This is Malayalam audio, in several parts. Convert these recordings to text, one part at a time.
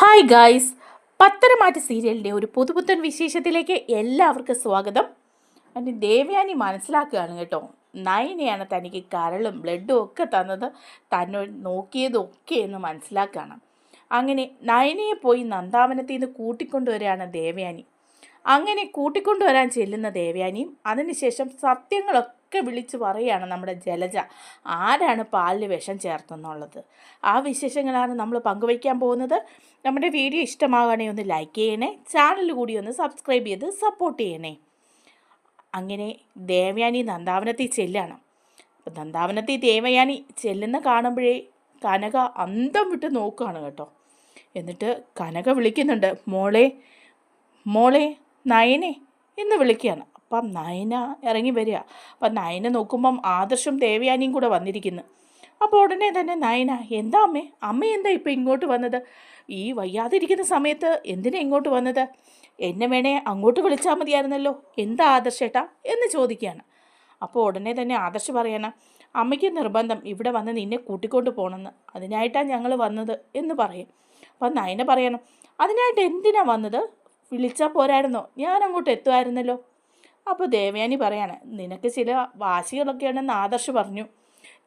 ഹായ് ഗായ്സ് പത്തരമാറ്റ് സീരിയലിന്റെ ഒരു പുതുപുത്തൻ വിശേഷത്തിലേക്ക് എല്ലാവർക്കും സ്വാഗതം. എന്റെ ദേവയാനി മനസ്സിലാക്കുകയാണ് കേട്ടോ. നയനയാണ് തനിക്ക് കരളും ബ്ലഡും ഒക്കെ തന്നത്. തന്നോട് നോക്കിയതൊക്കെ എന്ന് മനസ്സിലാക്കുകയാണ് അങ്ങനെ നയനയെ പോയി നന്ദാവനത്തിൽ നിന്ന് കൂട്ടിക്കൊണ്ടുവരികയാണ് ദേവയാനി. അങ്ങനെ കൂട്ടിക്കൊണ്ടുവരാൻ ചെല്ലുന്ന ദേവയാനിയും അതിനുശേഷം സത്യങ്ങളൊക്കെ വിളിച്ചു പറയുകയാണ് നമ്മുടെ ജലജ. ആരാണ് പാലിൽ വിഷം ചേർത്തെന്നുള്ളത് ആ വിശേഷങ്ങളാണ് നമ്മൾ പങ്കുവയ്ക്കാൻ പോകുന്നത്. നമ്മുടെ വീഡിയോ ഇഷ്ടമാവുകയാണെങ്കിൽ ഒന്ന് ലൈക്ക് ചെയ്യണേ. ചാനൽ കൂടി ഒന്ന് സബ്സ്ക്രൈബ് ചെയ്ത് സപ്പോർട്ട് ചെയ്യണേ. അങ്ങനെ ദേവയാനി നന്ദാവനത്തിൽ ചെല്ലാണ്. അപ്പം നന്ദാവനത്തിൽ ദേവയാനി ചെല്ലുന്ന കാണുമ്പോഴേ കനക അന്തം വിട്ട് നോക്കുകയാണ് കേട്ടോ. എന്നിട്ട് കനക വിളിക്കുന്നുണ്ട് മോളെ മോളെ നയനെ എന്ന് വിളിക്കുകയാണ്. അപ്പം നയന ഇറങ്ങി വരിക. അപ്പം നയന നോക്കുമ്പം ആദർശം ദേവയാനിയും കൂടെ വന്നിരിക്കുന്നു. അപ്പോൾ ഉടനെ തന്നെ നയന എന്താ അമ്മേ? അമ്മ എന്താ ഇപ്പം ഇങ്ങോട്ട് വന്നത്? ഈ വയ്യാതിരിക്കുന്ന സമയത്ത് എന്തിനാ ഇങ്ങോട്ട് വന്നത്? എന്നെ വേണേ അങ്ങോട്ട് വിളിച്ചാൽ മതിയായിരുന്നല്ലോ. എന്താ ആദർശേട്ടാ എന്ന് ചോദിക്കുകയാണ്. അപ്പോൾ ഉടനെ തന്നെ ആദർശ് പറയണം അമ്മയ്ക്ക് നിർബന്ധം. ഇവിടെ വന്ന് നിന്നെ കൂട്ടിക്കൊണ്ട് പോകണമെന്ന്. അതിനായിട്ടാണ് ഞങ്ങൾ വന്നത് എന്ന് പറയും. അപ്പം നയന പറയണം അതിനായിട്ട് എന്തിനാ വന്നത്? വിളിച്ചാൽ പോരായിരുന്നോ? ഞാൻ അങ്ങോട്ട് എത്തുമായിരുന്നല്ലോ. അപ്പോൾ ദേവയാനി പറയാണ് നിനക്ക് ചില വാശികളൊക്കെയാണെന്ന് ആദർശ് പറഞ്ഞു.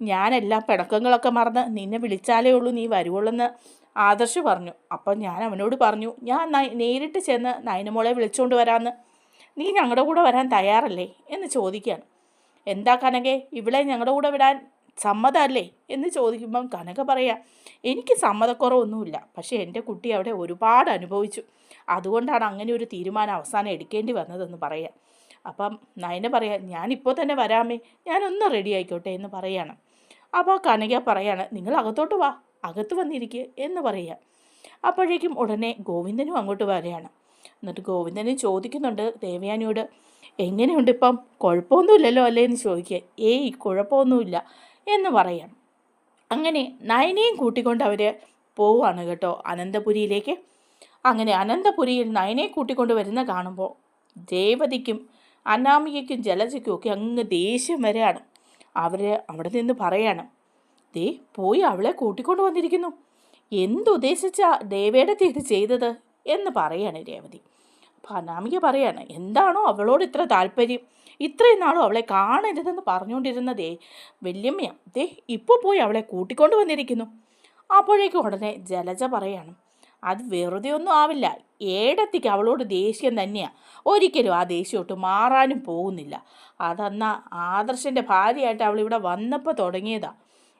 ഞാനെല്ലാം പിടക്കങ്ങളൊക്കെ മറന്ന് നിന്നെ വിളിച്ചാലേ ഉള്ളൂ നീ വരുവുള്ളെന്ന് ആദർശ് പറഞ്ഞു. അപ്പം ഞാൻ അവനോട് പറഞ്ഞു ഞാൻ നേരിട്ട് ചെന്ന് നയനമോളെ വിളിച്ചുകൊണ്ട് വരാമെന്ന് നീ ഞങ്ങളുടെ കൂടെ വരാൻ തയ്യാറല്ലേ? എന്ന് ചോദിക്കുകയാണ് എന്താ കനകെ ഇവിടെ ഞങ്ങളുടെ കൂടെ വിടാൻ സമ്മതമല്ലേ എന്ന് ചോദിക്കുമ്പം കനക പറയാ എനിക്ക് സമ്മതക്കുറവൊന്നുമില്ല. പക്ഷേ എന്റെ കുട്ടി അവിടെ ഒരുപാട് അനുഭവിച്ചു. അതുകൊണ്ടാണ് അങ്ങനെ ഒരു തീരുമാനം അവസാനം എടുക്കേണ്ടി വന്നതെന്ന് പറയാം. അപ്പം നയന പറയാം ഞാനിപ്പോൾ തന്നെ വരാമേ ഞാനൊന്ന് റെഡി ആയിക്കോട്ടെ എന്ന് പറയാണ്. അപ്പോൾ കനക പറയാണ് നിങ്ങൾ അകത്തോട്ട് വാ അകത്ത് വന്നിരിക്കുക എന്ന് പറയുക അപ്പോഴേക്കും ഉടനെ ഗോവിന്ദനും അങ്ങോട്ട് വരികയാണ്. എന്നിട്ട് ഗോവിന്ദനും ചോദിക്കുന്നുണ്ട് ദേവയാനിയോട് എങ്ങനെയുണ്ട് ഇപ്പം? കുഴപ്പമൊന്നുമില്ലല്ലോ അല്ലേ എന്ന് ചോദിക്കുക ഏയ് കുഴപ്പമൊന്നുമില്ല എന്ന് പറയാം. അങ്ങനെ നയനയും കൂട്ടിക്കൊണ്ട് അവർ പോവുകയാണ് കേട്ടോ അനന്തപുരിയിലേക്ക്. അങ്ങനെ അനന്തപുരിയിൽ നയനയെ കൂട്ടിക്കൊണ്ട് വരുന്ന കാണുമ്പോൾ ദേവതിക്കും അനാമികയ്ക്കും ജലജയ്ക്കും ഒക്കെ അങ്ങ് ദേഷ്യം വരെയാണ്. അവർ അവിടെ നിന്ന് പറയാണ് ദേ പോയി അവളെ കൂട്ടിക്കൊണ്ട് വന്നിരിക്കുന്നു. എന്തുദ്ദേശിച്ചാ ദേവേടത്തി ഇത് ചെയ്തത്? എന്ന് പറയാണ് രേവതി. അപ്പം അനാമിക പറയാണ് എന്താണോ അവളോട് ഇത്ര താല്പര്യം? ഇത്രയും നാളും അവളെ കാണരുതെന്ന് പറഞ്ഞുകൊണ്ടിരുന്നതേ വല്യമ്മയാ. ദേ ഇപ്പോൾ പോയി അവളെ കൂട്ടിക്കൊണ്ട് വന്നിരിക്കുന്നു. അപ്പോഴേക്കും ഉടനെ ജലജ പറയാണ് അത് വെറുതെ ഒന്നും ആവില്ല. ഏടത്തിക്ക് അവളോട് ദേഷ്യം തന്നെയാണ് ഒരിക്കലും ആ ദേഷ്യമൊട്ട് മാറാനും പോകുന്നില്ല. അതന്ന ആദർശന്റെ ഭാര്യയായിട്ട് അവൾ ഇവിടെ വന്നപ്പോൾ തുടങ്ങിയതാണ്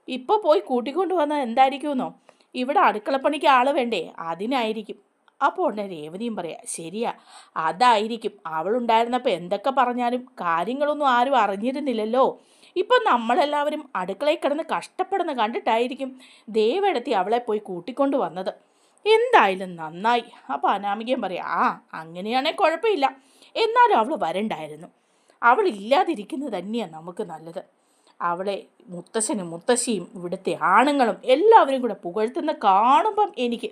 ഇപ്പോൾ പോയി കൂട്ടിക്കൊണ്ട് വന്നത് എന്തായിരിക്കുമെന്നോ? ഇവിടെ അടുക്കളപ്പണിക്ക് ആൾ വേണ്ടേ? അതിനായിരിക്കും. അപ്പോൾ ഉടനെ രേവതിയും പറയാം ശരിയാ അതായിരിക്കും. അവളുണ്ടായിരുന്നപ്പോൾ എന്തൊക്കെ പറഞ്ഞാലും കാര്യങ്ങളൊന്നും ആരും അറിഞ്ഞിരുന്നില്ലല്ലോ. ഇപ്പം നമ്മളെല്ലാവരും അടുക്കളയിൽ കിടന്ന് കഷ്ടപ്പെടുന്ന കണ്ടിട്ടായിരിക്കും ദേവെടുത്തി അവളെ പോയി കൂട്ടിക്കൊണ്ട് വന്നത്. എന്തായാലും നന്നായി. അപ്പോൾ അനാമികയും പറയാം ആ അങ്ങനെയാണെങ്കിൽ കുഴപ്പമില്ല. എന്നാലും അവൾ വരണ്ടായിരുന്നു. അവൾ ഇല്ലാതിരിക്കുന്നത് തന്നെയാണ് നമുക്ക് നല്ലത്. അവളെ മുത്തശ്ശനും മുത്തശ്ശിയും ഇവിടുത്തെ ആണുങ്ങളും എല്ലാവരും കൂടെ പുകഴ്ത്തുന്ന കാണുമ്പം എനിക്ക്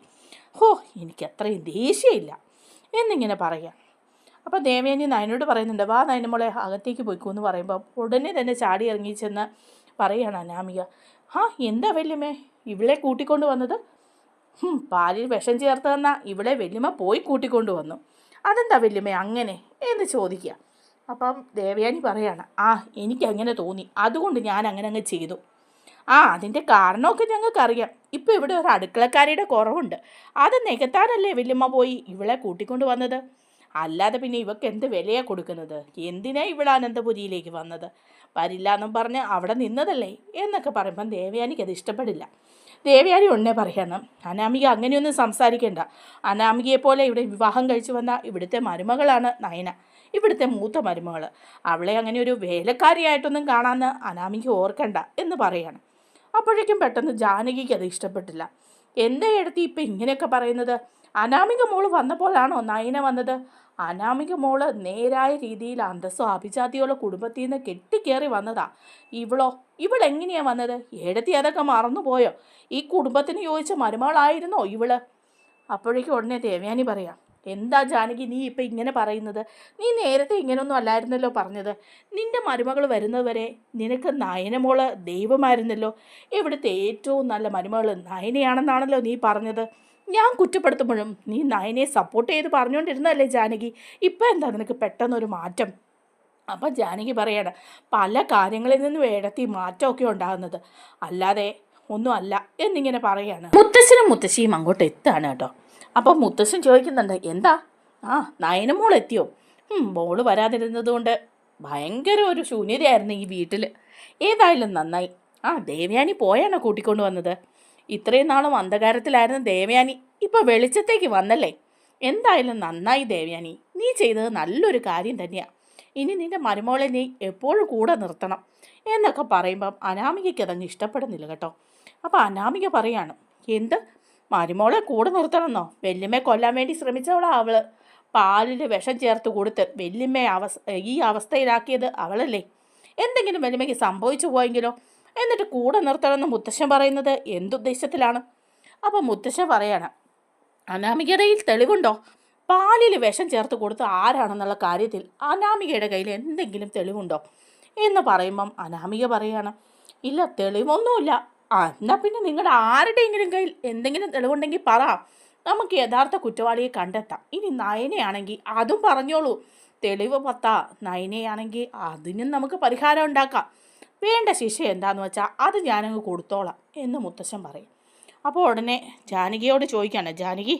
ഹോ എനിക്ക് അത്രയും ദേഷ്യമില്ല എന്നിങ്ങനെ പറയാം. അപ്പോൾ ദേവയാനി നയനോട് പറയുന്നുണ്ട് വാ നയനമോളെ അകത്തേക്ക് പോയിക്കോ എന്ന് പറയുമ്പോൾ ഉടനെ തന്നെ ചാടി ഇറങ്ങി ചെന്ന് പറയാണ് അനാമിക. ആ എന്താ വല്യമ്മേ ഇവളെ കൂട്ടിക്കൊണ്ട് വന്നത്? പാലിൽ വിഷം ചേർത്ത് തന്ന ഇവിടെ വല്യമ്മ പോയി കൂട്ടിക്കൊണ്ടു വന്നു അതെന്താ വല്യമ്മ അങ്ങനെ? എന്ന് ചോദിക്കുക. അപ്പം ദേവയാനി പറയാണ് ആ എനിക്ക് അങ്ങനെ തോന്നി. അതുകൊണ്ട് ഞാൻ അങ്ങനെ അങ്ങ് ചെയ്തു. ആ അതിന്റെ കാരണമൊക്കെ ഞങ്ങൾക്കറിയാം. ഇപ്പോൾ ഇവിടെ ഒരു അടുക്കളക്കാരിയുടെ കുറവുണ്ട്. അത് നികത്താനല്ലേ വല്യമ്മ പോയി ഇവളെ കൂട്ടിക്കൊണ്ട് വന്നത്? അല്ലാതെ പിന്നെ ഇവക്ക് എന്ത് വിലയാണ് കൊടുക്കുന്നത്? എന്തിനാ ഇവിടെ അനന്തപുരിയിലേക്ക് വന്നത്? വരില്ല എന്നും പറഞ്ഞ് അവിടെ നിന്നതല്ലേ? എന്നൊക്കെ പറയുമ്പം ദേവയാനിക്ക് അത് ഇഷ്ടപ്പെടില്ല. ദേവയാനി ഉടനെ പറയണം അനാമിക അങ്ങനെയൊന്നും സംസാരിക്കേണ്ട. അനാമികയെ പോലെ ഇവിടെ വിവാഹം കഴിച്ചു വന്ന ഇവിടുത്തെ മരുമകളാണ് നയന. ഇവിടുത്തെ മൂത്ത മരുമകൾ അവളെ അങ്ങനെ ഒരു വേലക്കാരിയായിട്ടൊന്നും കാണാമെന്ന് അനാമിക ഓർക്കണ്ട എന്ന് പറയാണ്. അപ്പോഴേക്കും പെട്ടെന്ന് ജാനകിക്ക് അത് ഇഷ്ടപ്പെട്ടില്ല. എന്താ എടുത്തി ഇപ്പം ഇങ്ങനെയൊക്കെ പറയുന്നത്? അനാമിക മോൾ വന്നപ്പോഴാണോ നയന വന്നത്? അനാമിക മോൾ നേരായ രീതിയിൽ അന്തസ്സോ അഭിജാതിയുള്ള കുടുംബത്തിൽ നിന്ന് കെട്ടിക്കേറി വന്നതാ. ഇവളോ? ഇവളെങ്ങനെയാ വന്നത്? ഏടത്തി അതൊക്കെ മറന്നുപോയോ? ഈ കുടുംബത്തിന് ചോദിച്ച മരുമകളായിരുന്നോ ഇവൾ? അപ്പോഴേക്കും ഉടനെ ദേവയാനി പറയാം എന്താ ജാനകി നീ ഇപ്പം ഇങ്ങനെ പറയുന്നത്? നീ നേരത്തെ ഇങ്ങനെയൊന്നും അല്ലായിരുന്നല്ലോ പറഞ്ഞത്. നിന്റെ മരുമകൾ വരുന്നതുവരെ നിനക്ക് നയനമോൾ ദൈവമായിരുന്നല്ലോ. ഇവിടുത്തെ ഏറ്റവും നല്ല മരുമകൾ നയനയാണെന്നാണല്ലോ നീ പറഞ്ഞത്. ഞാൻ കുറ്റപ്പെടുത്തുമ്പോഴും നീ നയനെ സപ്പോർട്ട് ചെയ്ത് പറഞ്ഞുകൊണ്ടിരുന്നതല്ലേ ജാനകി? ഇപ്പം എന്താ നിനക്ക് പെട്ടെന്നൊരു മാറ്റം? അപ്പം ജാനകി പറയണം പല കാര്യങ്ങളിൽ നിന്നും ഇടത്തി മാറ്റമൊക്കെ ഉണ്ടാകുന്നത്. അല്ലാതെ ഒന്നുമല്ല എന്നിങ്ങനെ പറയാണ്. മുത്തശ്ശനും മുത്തശ്ശിയും അങ്ങോട്ട് എത്താണ് കേട്ടോ? അപ്പം മുത്തശ്ശൻ ചോദിക്കുന്നുണ്ട് എന്താ? ആ നയനും മോൾ എത്തിയോ? മോൾ വരാതിരുന്നത് കൊണ്ട് ഭയങ്കര ഒരു ശൂന്യതയായിരുന്നു ഈ വീട്ടിൽ ഏതായാലും നന്നായി. ആ ദേവയാനി പോയാണോ കൂട്ടിക്കൊണ്ട് വന്നത്? ഇത്രയും നാളും അന്ധകാരത്തിലായിരുന്ന ദേവയാനി ഇപ്പൊ വെളിച്ചത്തേക്ക് വന്നല്ലേ? എന്തായാലും നന്നായി ദേവയാനി. നീ ചെയ്തത് നല്ലൊരു കാര്യം തന്നെയാണ് ഇനി നിന്റെ മരുമോളെ നീ എപ്പോഴും കൂടെ നിർത്തണം എന്നൊക്കെ പറയുമ്പം അനാമികയ്ക്ക് അതങ്ങ് ഇഷ്ടപ്പെടുന്നില്ല കേട്ടോ. അപ്പോൾ അനാമിക പറയാണ് എന്ത്? മരുമോളെ കൂടെ നിർത്തണമെന്നോ? വെല്ലുമ്മയെ കൊല്ലാൻ വേണ്ടി ശ്രമിച്ചവളാ അവൾ. പാലിൽ വിഷം ചേർത്ത് കൊടുത്ത് വെല്ലുമ്മയെ അവസ് ഈ അവസ്ഥയിലാക്കിയത് അവളല്ലേ? എന്തെങ്കിലും വെല്ലുമ്മയ്ക്ക് സംഭവിച്ചു പോയെങ്കിലോ? എന്നിട്ട് കൂടെ നിർത്തണമെന്ന് മുത്തശ്ശൻ പറയുന്നത് എന്തുദ്ദേശത്തിലാണ്? അപ്പോൾ മുത്തശ്ശൻ പറയാണ് അനാമികതയിൽ തെളിവുണ്ടോ? പാലിൽ വിഷം ചേർത്ത് കൊടുത്ത് ആരാണെന്നുള്ള കാര്യത്തിൽ അനാമികയുടെ കയ്യിൽ എന്തെങ്കിലും തെളിവുണ്ടോ? എന്ന് പറയുമ്പം അനാമിക പറയാണ് ഇല്ല തെളിവൊന്നുമില്ല. എന്നാൽ പിന്നെ നിങ്ങളുടെ ആരുടെയെങ്കിലും കയ്യിൽ എന്തെങ്കിലും തെളിവുണ്ടെങ്കിൽ പറ. നമുക്ക് യഥാർത്ഥ കുറ്റവാളിയെ കണ്ടെത്താം. ഇനി നയനയാണെങ്കിൽ അതും പറഞ്ഞോളൂ. തെളിവ് പത്താ. നയനയാണെങ്കിൽ അതിനും നമുക്ക് പരിഹാരം ഉണ്ടാക്കാം. വേണ്ട ശിക്ഷ എന്താന്ന് വെച്ചാൽ അത് ഞാനങ്ങ് കൊടുത്തോളാം എന്ന് മുത്തശ്ശൻ പറയും. അപ്പോൾ ഉടനെ ജാനകിയോട് ചോദിക്കാണ് ജാനകി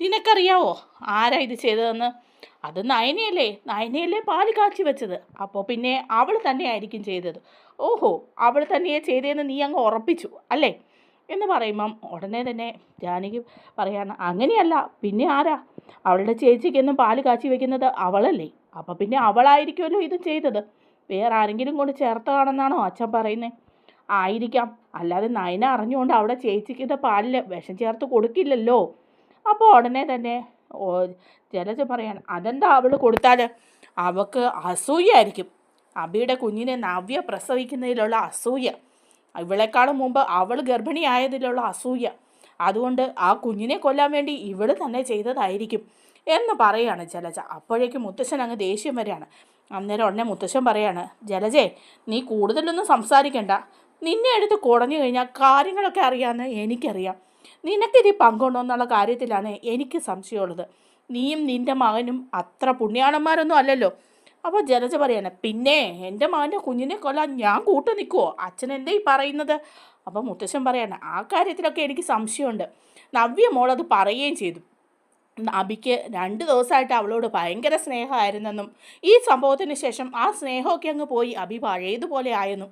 നിനക്കറിയാവോ ആരാ ഇത് ചെയ്തതെന്ന്? അത് നയനയല്ലേ നയനയല്ലേ പാൽ കാച്ചി വെച്ചത്. അപ്പോൾ പിന്നെ അവൾ തന്നെയായിരിക്കും ചെയ്തത്. ഓഹോ അവൾ തന്നെയാണ് ചെയ്തതെന്ന് നീ അങ്ങ് ഉറപ്പിച്ചു അല്ലേ? എന്ന് പറയുമ്പം ഉടനെ തന്നെ ജാനകി പറയാണ് അങ്ങനെയല്ല പിന്നെ ആരാ? അവളുടെ ചേച്ചിക്കൊന്നും പാൽ കാച്ചി വെക്കുന്നത് അവളല്ലേ. അപ്പം പിന്നെ അവളായിരിക്കുമല്ലോ ഇത് ചെയ്തത്. വേറെ ആരെങ്കിലും കൊണ്ട് ചേർത്തതാണെന്നാണോ അച്ഛൻ പറയുന്നത് ആയിരിക്കാം. അല്ലാതെ നയന അറിഞ്ഞുകൊണ്ട് അവിടെ ചേച്ചിക്കിത് പാലിൽ വിഷം ചേർത്ത് കൊടുക്കില്ലല്ലോ. അപ്പോൾ ഉടനെ തന്നെ ഓ ജലജ പറയാണ് അതെന്താ അവൾ കൊടുത്താൽ അവൾക്ക് അസൂയായിരിക്കും അബിയുടെ കുഞ്ഞിനെ നവ്യ പ്രസവിക്കുന്നതിലുള്ള അസൂയ. ഇവളെക്കാളും മുമ്പ് അവൾ ഗർഭിണിയായതിലുള്ള അസൂയ. അതുകൊണ്ട് ആ കുഞ്ഞിനെ കൊല്ലാൻ വേണ്ടി ഇവൾ തന്നെ ചെയ്തതായിരിക്കും. എന്ന് പറയുകയാണ് ജലജ. അപ്പോഴേക്കും മുത്തശ്ശൻ അങ്ങ് ദേഷ്യം വരികയാണ്. അന്നേരം ഉടനെ മുത്തശ്ശൻ പറയാണ് ജലജേ നീ കൂടുതലൊന്നും സംസാരിക്കണ്ട. നിന്നെ എടുത്ത് കുടഞ്ഞു കഴിഞ്ഞാൽ കാര്യങ്ങളൊക്കെ അറിയാമെന്ന് എനിക്കറിയാം. നിനക്കിതി പങ്കുണ്ടോ എന്നുള്ള കാര്യത്തിലാണ് എനിക്ക് സംശയമുള്ളത്. നീയും നിന്റെ മകനും അത്ര പുണ്യാളന്മാരൊന്നും അല്ലല്ലോ. അപ്പോൾ ജലജ പറയാണ് പിന്നെ എന്റെ മകന്റെ കുഞ്ഞിനെ കൊല്ലാൻ ഞാൻ കൂട്ടു നിൽക്കുമോ അച്ഛൻ എന്തേ ഈ പറയുന്നത്? അപ്പോൾ മുത്തശ്ശൻ പറയാണ് ആ കാര്യത്തിലൊക്കെ എനിക്ക് സംശയമുണ്ട്. നവ്യ മോളത് പറയുകയും ചെയ്തു. അബിക്ക് രണ്ട് ദിവസമായിട്ട് അവളോട് ഭയങ്കര സ്നേഹമായിരുന്നെന്നും ഈ സംഭവത്തിന് ശേഷം ആ സ്നേഹമൊക്കെ അങ്ങ് പോയി. അബി പഴയതുപോലെ ആയിരുന്നു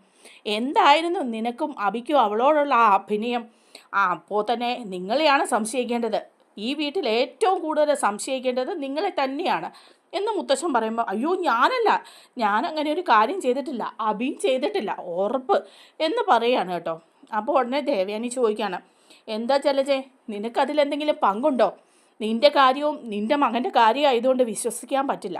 എന്തായിരുന്നു നിനക്കും അബിക്കും അവളോടുള്ള ആ അഭിനയം? ആ അപ്പോൾ തന്നെ നിങ്ങളെയാണ് സംശയിക്കേണ്ടത്. ഈ വീട്ടിൽ ഏറ്റവും കൂടുതൽ സംശയിക്കേണ്ടത് നിങ്ങളെ തന്നെയാണ്. എന്ന് മുത്തശ്ശൻ പറയുമ്പോൾ അയ്യോ ഞാനല്ല. ഞാൻ അങ്ങനെ ഒരു കാര്യം ചെയ്തിട്ടില്ല. അബിയും ചെയ്തിട്ടില്ല. ഉറപ്പ്. എന്ന് പറയാണ് കേട്ടോ. അപ്പോൾ ഉടനെ ദേവയാനി ചോദിക്കുകയാണ് എന്താ ജലജെ നിനക്കതിലെന്തെങ്കിലും പങ്കുണ്ടോ? നിന്റെ കാര്യവും നിന്റെ മകന്റെ കാര്യമായതുകൊണ്ട് വിശ്വസിക്കാൻ പറ്റില്ല.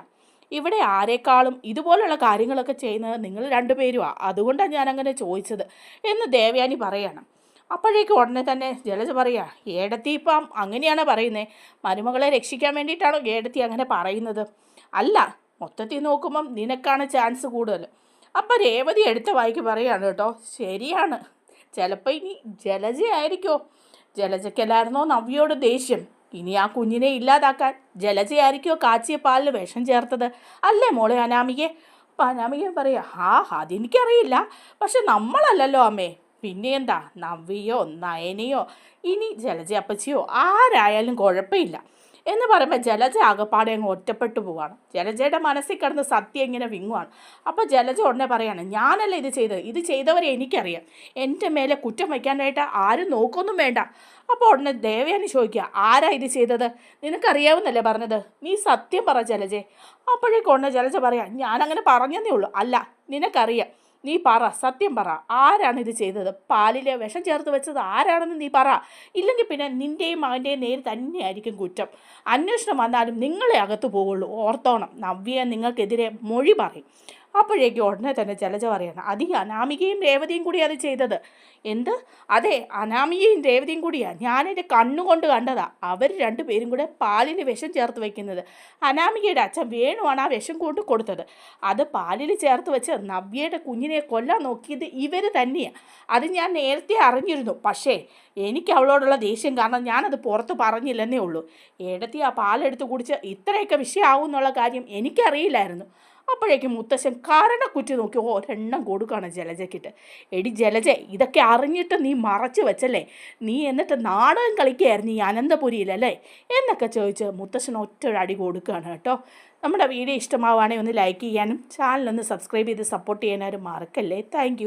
ഇവിടെ ആരെക്കാളും ഇതുപോലുള്ള കാര്യങ്ങളൊക്കെ ചെയ്യുന്നത് നിങ്ങൾ രണ്ടുപേരുമാണ് അതുകൊണ്ടാണ് ഞാൻ അങ്ങനെ ചോദിച്ചത് എന്ന് ദേവയാനി പറയണം. അപ്പോഴേക്കും ഉടനെ തന്നെ ജലജ പറയാ ഏടത്തി ഇപ്പം അങ്ങനെയാണ് പറയുന്നത് മരുമകളെ രക്ഷിക്കാൻ വേണ്ടിയിട്ടാണോ ഏടത്തി അങ്ങനെ പറയുന്നത്? അല്ല മൊത്തത്തിൽ നോക്കുമ്പം നിനക്കാണ് ചാൻസ് കൂടുതൽ. അപ്പം രേവതി എടുത്ത വായിക്ക് പറയാണ് കേട്ടോ ശരിയാണ്. ചിലപ്പോൾ ഇനി ജലജയായിരിക്കോ? ജലജയ്ക്കല്ലായിരുന്നോ നവ്യോട് ദേഷ്യം? ഇനി ആ കുഞ്ഞിനെ ഇല്ലാതാക്കാൻ ജലജയായിരിക്കോ കാച്ചിയ പാലിൽ വിഷം ചേർത്തത്? അല്ലേ മോളെ അനാമികെ? അപ്പം അനാമികൻ പറയാ ആ അതെനിക്കറിയില്ല. പക്ഷെ നമ്മളല്ലല്ലോ അമ്മേ. പിന്നെ എന്താ? നവ്യയോ നയനയോ ഇനി ജലജ അപ്പച്ചിയോ ആരായാലും കുഴപ്പമില്ല. എന്ന് പറയുമ്പോൾ ജലജ ആകപ്പാടെ അങ്ങ് ഒറ്റപ്പെട്ടു പോവാണ്. ജലജയുടെ മനസ്സിൽ കിടന്ന് സത്യം ഇങ്ങനെ വിങ്ങുവാണ്. അപ്പോൾ ജലജ ഉടനെ പറയാണ് ഞാനല്ല ഇത് ചെയ്തത്? ഇത് ചെയ്തവരെ എനിക്കറിയാം. എന്റെ മേലെ കുറ്റം വയ്ക്കാനായിട്ട് ആരും നോക്കൊന്നും വേണ്ട. അപ്പോൾ ഉടനെ ദേവയാനി ചോദിക്കുക ആരാ ഇത് ചെയ്തത്? നിനക്കറിയാവുന്നല്ലേ പറഞ്ഞത്? നീ സത്യം പറ ജലജെ. അപ്പോഴേക്കും ഉടനെ ജലജ പറയാം ഞാനങ്ങനെ പറഞ്ഞതേ ഉള്ളൂ. അല്ല നിനക്കറിയാം. നീ പറ സത്യം പറ. ആരാണ് ഇത് ചെയ്തത്? പാലിലെ വിഷം ചേർത്ത് വെച്ചത് ആരാണെന്ന് നീ പറ. ഇല്ലെങ്കിൽ പിന്നെ നിന്റെയും മകന്റെയും നേര് തന്നെയായിരിക്കും കുറ്റം. അന്വേഷണം വന്നാലും നിങ്ങളെ അകത്ത് പോവുള്ളൂ ഓർത്തോണം. നവ്യ നിങ്ങൾക്കെതിരെ മൊഴി പറയും. അപ്പോഴേക്കും ഉടനെ തന്നെ ജലജ പറയണം അത് അനാമികയും രേവതിയും കൂടി അത് ചെയ്തത്. എന്ത്? അതെ അനാമികയും രേവതിയും കൂടിയാണ് ഞാനെന്റെ കണ്ണുകൊണ്ട് കണ്ടതാ. അവർ രണ്ടുപേരും കൂടെ പാലിൽ വിഷം ചേർത്ത് വെക്കുന്നത്. അനാമികയുടെ അച്ഛൻ വേണുവാണ് ആ വിഷം കൊണ്ട് കൊടുത്തത്. അത് പാലിൽ ചേർത്ത് വെച്ച് നവ്യയുടെ കുഞ്ഞിനെ കൊല്ലാൻ നോക്കിയത് ഇവർ തന്നെയാണ് അത് ഞാൻ നേരത്തെ അറിഞ്ഞിരുന്നു. പക്ഷേ എനിക്ക് അവളോടുള്ള ദേഷ്യം കാരണം ഞാനത് പുറത്ത് പറഞ്ഞില്ലെന്നേ ഉള്ളൂ. ഏടത്തി ആ പാലെടുത്ത് കുടിച്ച് ഇത്രയൊക്കെ വിഷയമാവും എന്നുള്ള കാര്യം എനിക്കറിയില്ലായിരുന്നു. അപ്പോഴേക്കും മുത്തശ്ശൻ കാരണക്കുറ്റി നോക്കി ഒരെണ്ണം കൊടുക്കുകയാണ് ജലജയ്ക്കിട്ട്. എടി ജലജ ഇതൊക്കെ അറിഞ്ഞിട്ട് നീ മറച്ചു വെച്ചല്ലേ? നീ എന്നിട്ട് നാടകം കളിക്കുകയായിരുന്നു ഈ അനന്തപുരിയിലല്ലേ? എന്നൊക്കെ ചോദിച്ച് മുത്തശ്ശൻ ഒറ്റ അടി കൊടുക്കുകയാണ് കേട്ടോ. നമ്മുടെ വീഡിയോ ഇഷ്ടമാവുകയാണെങ്കിൽ ഒന്ന് ലൈക്ക് ചെയ്യാനും ചാനലൊന്ന് സബ്സ്ക്രൈബ് ചെയ്ത് സപ്പോർട്ട് ചെയ്യാനും മറക്കല്ലേ? താങ്ക്